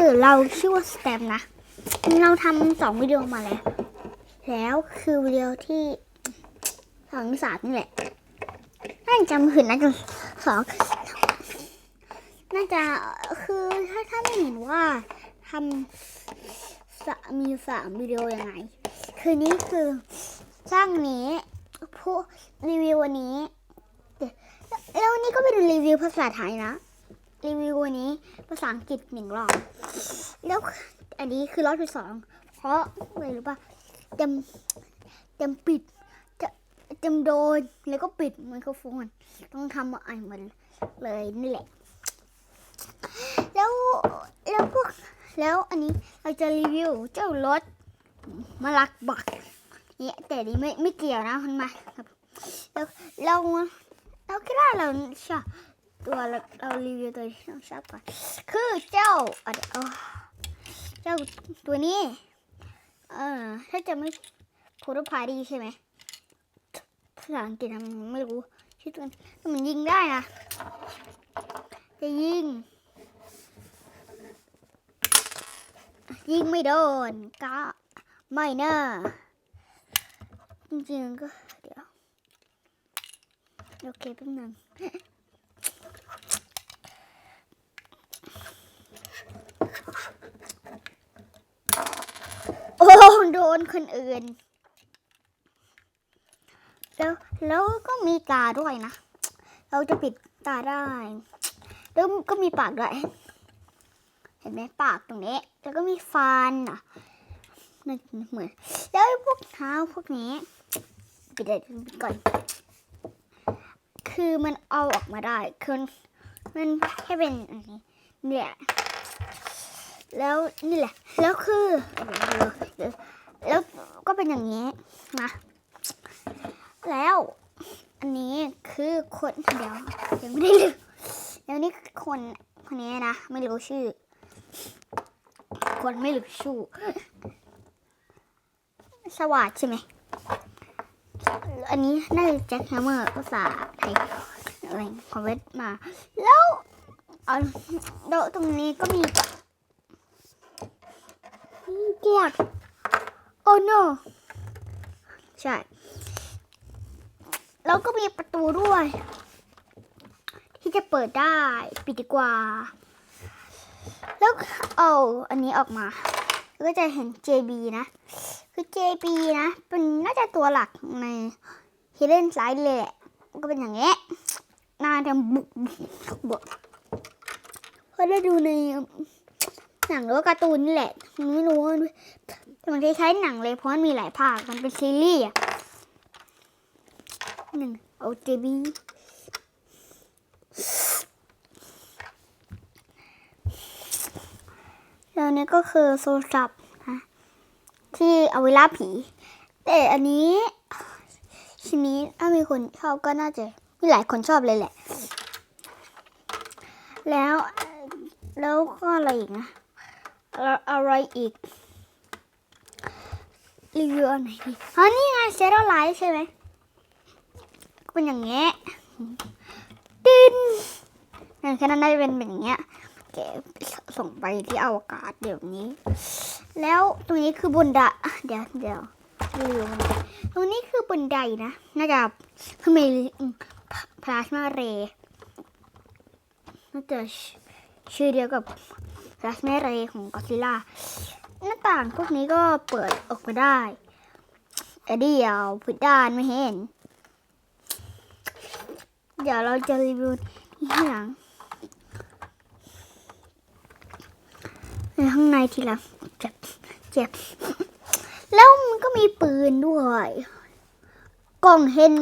เราชื่อว่าสแตมนะ เราทำสองวิดีโอมาแล้ว แล้วคือวิดีโอที่สองสามนี่แหละ น่าจะจำผิดน่าจะสองน่าจะคือถ้าถ้าไม่เห็นว่าทำมีสามวิดีโอยังไง คือนี้คือสร้างนี้ผู้รีวิววันนี้ แล้ววันนี้ก็เป็นรีวิวภาษาไทยนะ รีวิววันนี้ภาษาอังกฤษหนึ่งรอบ แล้วอันนี้คือรอบที่สองเพราะอะไรรู้ป่ะจำจำปิดจะจำโดนแล้วก็ปิดไมโครโฟนต้องทำมาอ่านมันเลยนี่แหละ แล้วแล้วพวกแล้วอันนี้เราจะรีวิวเจ้ารถมาลักบักเนี่ยแต่นี่ไม่ไม่เกี่ยวนะมันมาครับแล้วเราเราคิดว่าเราชอบ ตัวเราเรารีวิวตัวที่เราชอบก่อนคือเจ้าอะเดี๋ยวเจ้าตัวนี้ เออถ้าจะไม่โพลพาดีใช่ไหมภาษาอังกฤษทำไม่รู้ชื่อตัวนี้แต่มันยิงได้นะจะยิง ยิงไม่โดนก็ไม่เนอะจริงๆก็เดี๋ยวโอเคแป๊บนึง โอ้โดนคนอื่น แล้วแล้วก็มีตาด้วยนะ เราจะปิดตาได้ แล้วก็มีปากด้วย เห็นไหมปากตรงนี้ แล้วก็มีฟันอะมันเหมือน แล้วพวกเท้าพวกนี้ปิดเลยปิดก่อน คือมันเอาออกมาได้ คือมันแค่เป็นอันนี้เนี่ย แล้วนี่แหละ แล้วคือแล้วก็เป็นอย่างนี้นะแล้วอันนี้คือคนเดี๋ยวยังไม่ได้ลืมแล้วนี่คนคนนี้นะไม่รู้ชื่อ คนไม่รู้ชื่อสวัสดใช่ไหมอันนี้น่าจะแจ็คแฮมเมอร์ภาษาไทยอะไรคอมเวตมา แล้วเอาโดตรงนี้ก็มี กวด โอ้ no ใช่ แล้วก็มีประตูด้วย ที่จะเปิดได้ ปิดดีกว่า แล้วเอาอันนี้ออกมา ก็จะเห็น JB นะ คือ JB นะ เป็นน่าจะตัวหลักใน Hidden Side เลยแหละก็เป็นอย่างเงี้ยน่าจะบุกบุกเพราะได้ดูใน หนังหรือว่าการ์ตูนนี่แหละไม่รู้ว่ามันคล้ายๆหนังเลยเพราะมันมีหลายภาคมันเป็นซีรีส์อะหนึ่งเอา JB แล้วนี่ก็คือโทรศัพท์นะที่เอาไว้ล่าผี แต่อันนี้ชิ้นนี้ถ้ามีคนชอบก็น่าจะมีหลายคนชอบเลยแหละ แล้วแล้วก็อะไรอีกนะ อะไรอีกรีวิวอันไหนดีอ๋อนี่ไงเซโรไลท์ใช่ไหมเป็นอย่างเงี้ยดินอย่างแค่นั้นน่าจะเป็นแบบอย่างเงี้ยแกส่งไปที่อวกาศเดี๋ยวนี้ แล้วตรงนี้คือบนไดเดี๋ยวเดี๋ยวลืมตรงนี้คือบนไดนะน่าจะคือมีพลาสมาเรน่าจะชื่อเดียวกับ ลาสมเรของกอซิล่าหน้าต่างพวกนี้ก็เปิดออกมาได้เดี๋ยวผิดด้านไม่เห็น เดี๋ยวเราจะรีวิวที่หลังในข้างในทีละเจ็บเจ็บ แล้วมันก็มีปืนด้วยกล้องเห็น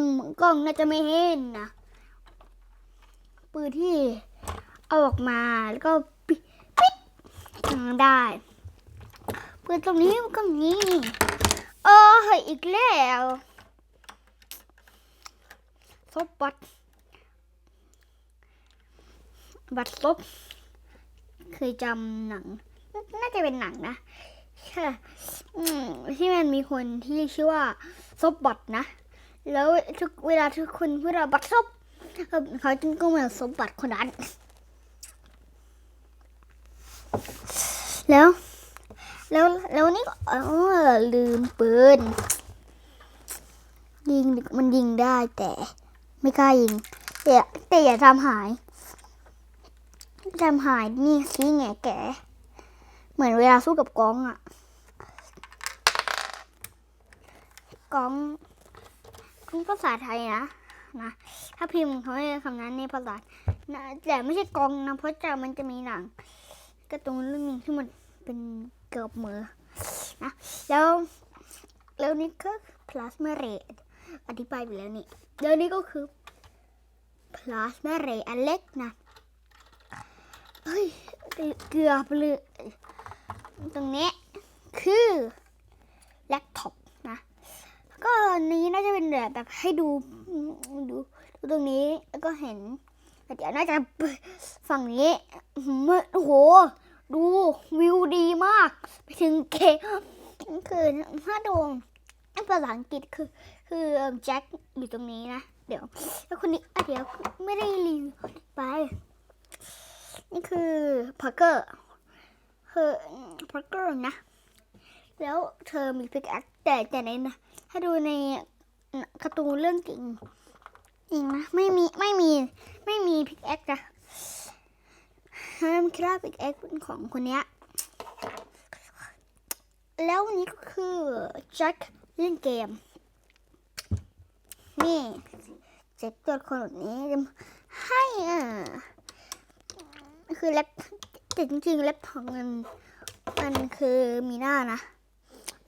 กล้องน่าจะไม่เห็นนะปืนที่เอาออกมาแล้วก็ งได้ปืนตรงนี้ก็มีเอออีกแล้วซบบัตรบัตรซบเคยจำหนัง น่าจะเป็นหนังนะใช่ที่มันมีคนที่ชื่อว่าซบบอทนะ แล้วทุกเวลาทุกคนพูดว่าบัตรซบเอ่อเขาจึงก็เหมือนซบบัตรคนนั้น แล้ว แล้วแล้วนี่เออลืมปืนยิงมันยิงได้แต่ไม่กล้ายิงแต่แต่อย่าทำหายทำหายนี่สิแง่แกเหมือนเวลาสู้กับกองอะกองกองภาษาไทยนะนะถ้าพิมพ์เขาให้คำนั้นในภาษานะแต่ไม่ใช่กองนะเพราะจะมันจะมีหนัง การ์ตูนเรื่องนึงที่มันเป็นเกี่ยวกับมือนะแล้วแล้วนี่ก็ plasma ray อธิบายไปแล้วนี่แล้วนี่ก็คือ plasma ray อันเล็กนะเฮ้ยเกือบเลยตรงนี้คือแล็ปท็อปนะก็นี้น่าจะเป็นแบบแบบให้ดูดูดูตรงนี้แล้วก็เห็น แต่เดี๋ยวน่าจะฝั่งนี้อื้อโอ้โห ดูวิวดีมาก ไปถึงเกคือถ้าดูภาษาอังกฤษคือ คือแจ็คอยู่ตรงนี้นะ เดี๋ยว แล้วคนนี้เดี๋ยวไม่ได้รีวิวไป นี่คือพักเกอร์คือพักเกอร์นะ แล้วเธอมีพิกแอคแต่แต่ในนะถ้าดูในการ์ตูนเรื่องจริง จริงนะไม่มีไม่มีไม่มีพิกแอคนะมันคิดว่าพิกแอคเป็นของคนเนี้ยแล้วนี่ก็คือแจ็คเล่นเกม นี่แจ็คตัวคนแบบนี้จะให้อะคือแล็ปแต่จริงๆแล็ปของมันมันคือมีหน้านะ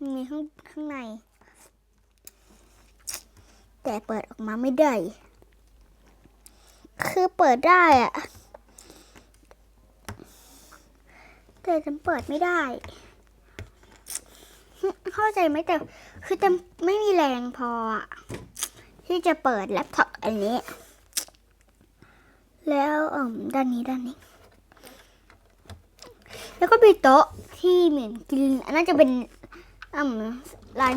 มีข้างข้างใน แต่เปิดออกมาไม่ได้ คือเปิดได้อะแต่ฉันเปิดไม่ได้ เข้าใจไหมแต่ คือจะไม่มีแรงพออะที่จะเปิดแล็ปท็อปอันนี้ แล้วอืมด้านนี้ด้านนี้ แล้วก็มีโต๊ะที่เหมือนกินอันน่าจะเป็นอืมร้าน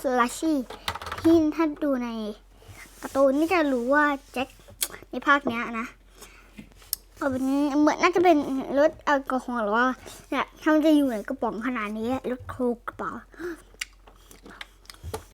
สลัชชี่ที่ถ้าดูในการ์ตูนนี่จะรู้ว่าแจ็ค ในภาคเนี้ยนะเอาเป็นเหมือนน่าจะเป็นรถแอลกอฮอล์หรือว่าเนี่ยถ้ามันจะอยู่ในกระป๋องขนาดนี้รถโคกกระป๋า